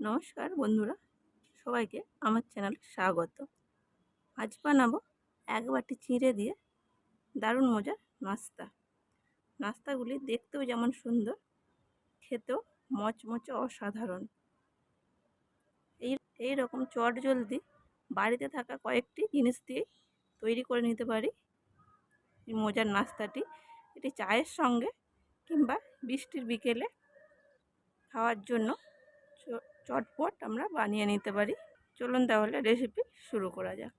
নমস্কার বন্ধুরা, সবাইকে আমার চ্যানেলে স্বাগত। আজ বানাবো এক বাটি চিঁড়ে দিয়ে দারুণ মজার নাস্তা। নাস্তাগুলি দেখতেও যেমন সুন্দর, খেতেও মচমচে অসাধারণ। এই এই রকম চট জলদি বাড়িতে থাকা কয়েকটি জিনিস দিয়ে তৈরি করে নিতে পারি। এই মজার নাস্তাটি এটি চায়ের সঙ্গে কিংবা বৃষ্টির বিকেলে খাওয়ার জন্য চটপট আমরা বানিয়ে নিতে পারি। চলুন তাহলে রেসিপি শুরু করা যাক।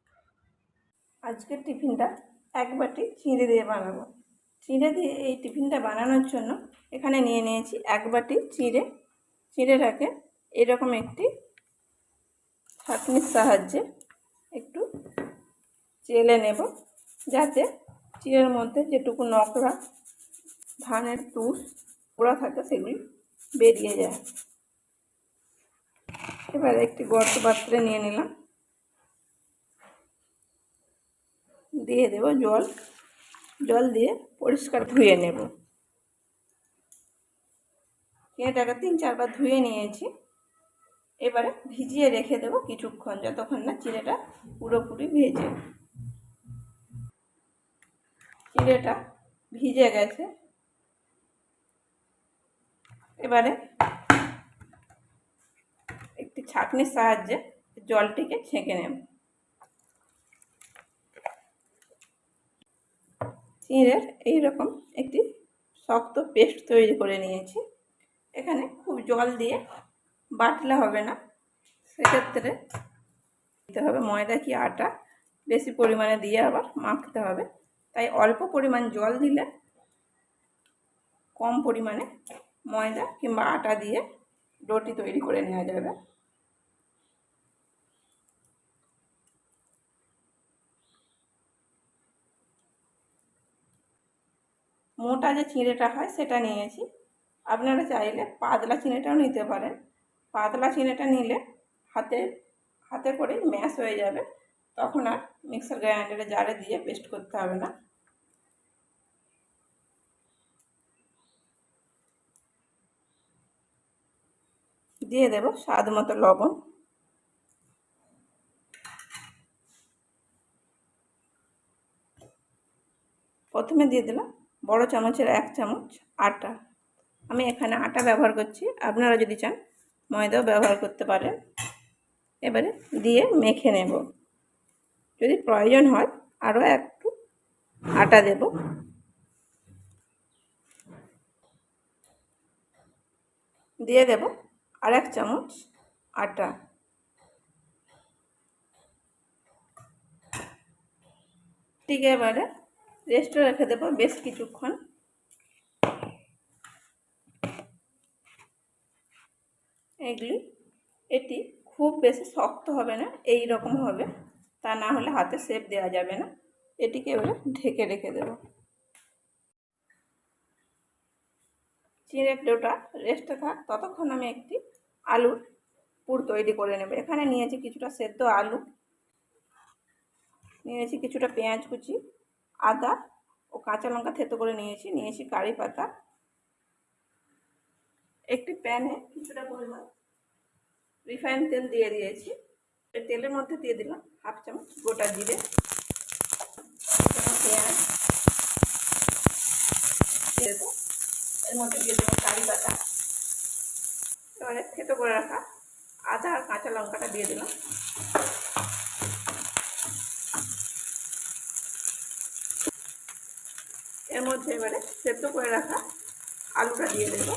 আজকের টিফিনটা এক বাটি চিঁড়ে দিয়ে বানাবো। চিঁড়ে দিয়ে এই টিফিনটা বানানোর জন্য এখানে নিয়ে নিয়েছি এক বাটি চিঁড়ে। চিঁড়েটাকে এরকম একটি ছাঁকনির সাহায্যে একটু চেলে নেব, যাতে চিঁড়ের মধ্যে যেটুকু নকরা ধানের তুষ ওরা থাকে সেগুলি বেরিয়ে যায়। এবার একটি গর্ত পাত্রে নিয়ে নিলাম। দিয়ে দেব জল। জল দিয়ে পরিষ্কার ধুয়ে নেব। চিঁড়েটাকে তিন চারবার ধুয়ে নিয়েছি। এবারে ভিজিয়ে রেখে দেবো কিছুক্ষণ, যতক্ষণ না চিড়েটা পুরোপুরি ভেজে। চিড়েটা ভিজে গেছে। এবারে ছাঁকনির সাহায্যে জলটিকে ছেঁকে নেব। চিঁড়ের এইরকম একটি শক্ত পেস্ট তৈরি করে নিয়েছি। এখানে খুব জল দিয়ে বাটলে হবে না। সেক্ষেত্রে দিতে হবে ময়দা কি আটা। বেশি পরিমাণে দিয়ে আবার মাখতে হবে। তাই অল্প পরিমাণ জল দিলে কম পরিমাণে ময়দা কিংবা আটা দিয়ে ডোটি তৈরি করে নেওয়া যাবে। মোটা যে চিঁড়েটা হয় সেটা নিয়েছি। আপনারা চাইলে পাতলা চিঁড়েটাও নিতে পারেন। পাতলা চিঁড়েটা নিলে হাতে হাতে করে ম্যাশ হয়ে যাবে। তখন আর মিক্সার গ্রাইন্ডারে জারে দিয়ে পেস্ট করতে হবে না। দিয়ে দেব স্বাদ মতো লবণ। প্রথমে দিয়ে দিলাম বড় চামচের এক চামচ আটা। আমি এখানে আটা ব্যবহার করছি। আপনারা যদি চান, ময়দাও ব্যবহার করতে পারেন। এবারে দিয়ে মেখে নেব। যদি প্রয়োজন হয় আরও একটু আটা দেব। দিয়ে দেব আর এক চামচ আটা। ঠিক এবারে রেস্টে রেখে দেবো বেশ কিছুক্ষণ। এগুলি, এটি খুব বেশি শক্ত হবে না, এই রকম হবে। তা না হলে হাতে শেপ দেওয়া যাবে না। এটিকে এবারে ঢেকে রেখে দেব। চিঁড়ের ডোটা রেস্টে থাক, ততক্ষণ আমি একটি আলুর পুর তৈরি করে নেব। এখানে নিয়েছি কিছুটা সেদ্ধ আলু, নিয়েছি কিছুটা পেঁয়াজ কুচি আদা ও কাঁচা লঙ্কা থেতো করে নিয়েছি নিয়েছি কারি পাতা। একটি প্যানে কিছুটা পরিমাণ রিফাইন তেল দিয়ে দিয়েছি। তেলের মধ্যে দিয়ে দিলাম হাফ চামচ গোটা জিরে পেঁয়াজ। দিয়ে দেবো। এর মধ্যে দিয়ে দেবো কারি পাতা। এবারে থেতো করে রাখা আদা আর কাঁচা লঙ্কাটা দিয়ে দিলাম। এর মধ্যে এবারে সেদ্ধ করে রাখা আলুটা দিয়ে দেব।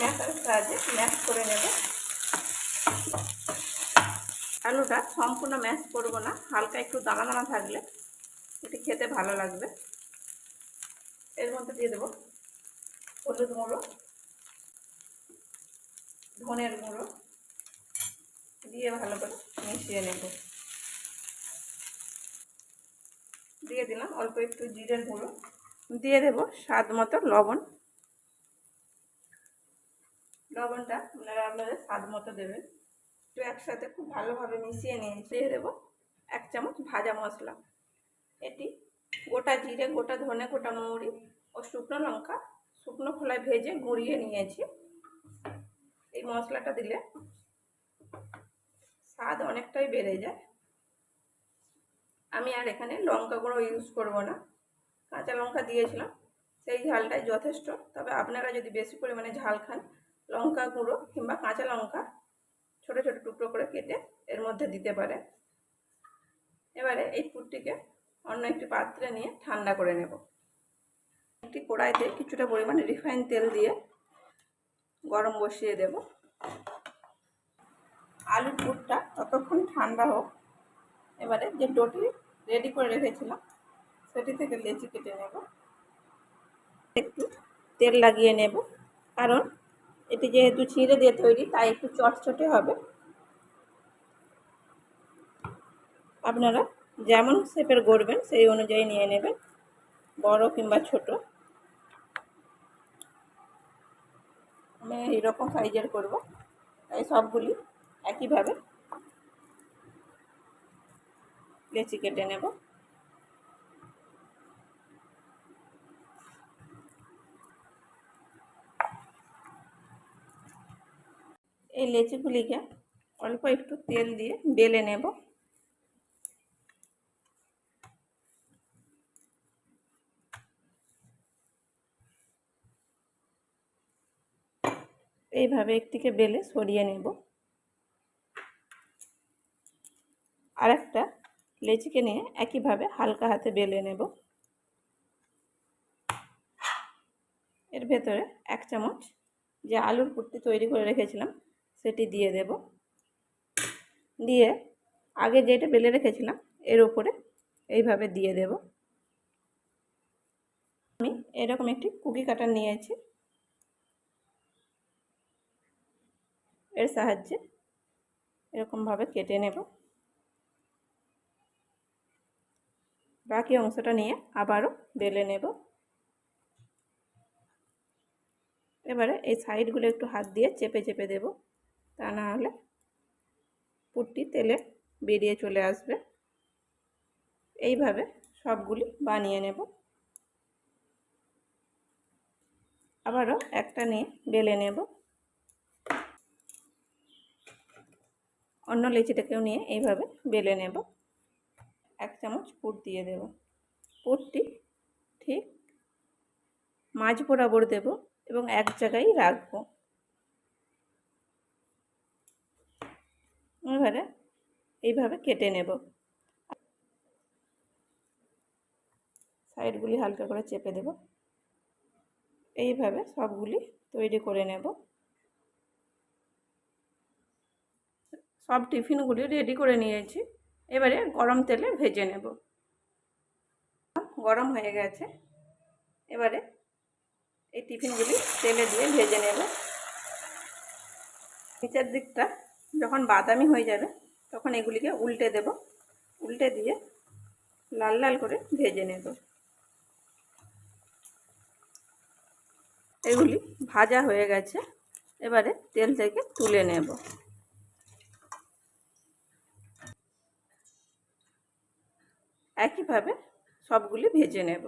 ম্যাশের সাহায্যে ম্যাশ করে নেব। আলুটা সম্পূর্ণ ম্যাশ করব না, হালকা একটু দানা দানা থাকলে এটি খেতে ভালো লাগবে। এর মধ্যে দিয়ে দেবো হলুদ গুঁড়ো, ধনের গুঁড়ো, দিয়ে ভালো করে মিশিয়ে নেব। দিয়ে দিলাম, অল্প একটু জিরের গুঁড়ো। দিয়ে দেব স্বাদ মতো লবণ। লবণটা আপনারা আপনাদের স্বাদ মতো দেবেন। একটু একসাথে খুব ভালোভাবে মিশিয়ে নিয়ে দিয়ে দেবো এক চামচ ভাজা মশলা। এটি গোটা জিরে, গোটা ধনে, গোটা মৌরি ও শুকনো লঙ্কা শুকনো খোলায় ভেজে গুঁড়িয়ে নিয়েছি। এই মশলাটা দিলে স্বাদ অনেকটাই বেড়ে যায়। আমি আর এখানে লঙ্কা গুঁড়ো ইউজ করব না। কাঁচা লঙ্কা দিয়েছিলাম, সেই ঝালটাই যথেষ্ট। তবে আপনারা যদি বেশি পরিমাণে ঝাল খান, লঙ্কা গুঁড়ো কিংবা কাঁচা লঙ্কা ছোট ছোট টুকরো করে কেটে এর মধ্যে দিতে পারে এবারে এই পুরটিকে অন্য একটি পাত্রে নিয়ে ঠান্ডা করে নেব। একটি কড়াইতে কিছুটা পরিমাণে রিফাইন তেল দিয়ে গরম বসিয়ে দেব। আলুর পুরটা ততক্ষণ ঠান্ডা হোক। এবারে যে ডোটি রেডি করে রেখেছিলাম, সেটি থেকে লেচি কেটে নেব। একটু তেল লাগিয়ে নেব, কারণ এটি যেহেতু ছিঁড়ে দিয়ে তৈরি, তাই একটু চটচটে হবে। আপনারা যেমন শেপের গড়বেন, সেই অনুযায়ী নিয়ে নেবেন, বড় কিংবা ছোট। আমি এইরকম সাইজের করব, তাই সবগুলি একইভাবে লেচি কেটে নেব। এই লেচিগুলিকে অল্প একটু তেল দিয়ে বেলে নেব। এইভাবে একটিকে বেলে সরিয়ে নেব। আর একটা লেচিকে নিয়ে একইভাবে হালকা হাতে বেলে নেব। এর ভেতরে এক চামচ যে আলুর কুর্তি তৈরি করে রেখেছিলাম, সেটি দিয়ে দেব। দিয়ে আগে যেটা বেলে রেখেছিলাম, এর উপরে এইভাবে দিয়ে দেব। আমি এরকম একটি কুকি কাটার নিয়েছি। এর সাহায্যে এরকমভাবে কেটে নেব। বাকি অংশটা নিয়ে আবারও বেলে নেব। এবারে এই সাইডগুলো একটু হাত দিয়ে চেপে চেপে দেব। তা না হলে পুটটি তেলে বেরিয়ে চলে আসবে। এইভাবে সবগুলি বানিয়ে নেব। আবারও একটা নিয়ে বেলে নেব। অন্য লেচিটাকেও নিয়ে এইভাবে বেলে নেব। এক চামচ পুর দিয়ে দেব। পুরটি ঠিক মাঝ বরাবর দেব এবং এক জায়গায় রাখব। এবারে এইভাবে কেটে নেব। সাইডগুলি হালকা করে চেপে দেব। এইভাবে সবগুলি তৈরি করে নেব। সব টিফিনগুলি রেডি করে নিয়েছি। এবারে গরম তেলে ভেজে নেব। গরম হয়ে গেছে। এবারে এই টিফিনগুলি তেলে দিয়ে ভেজে নেব। নিচের দিকটা যখন বাদামি হয়ে যাবে, তখন এগুলিকে উল্টে দেব। উল্টে দিয়ে লাল লাল করে ভেজে নেব। এগুলি ভাজা হয়ে গেছে। এবারে তেল থেকে তুলে নেব। একইভাবে সবগুলি ভেজে নেব।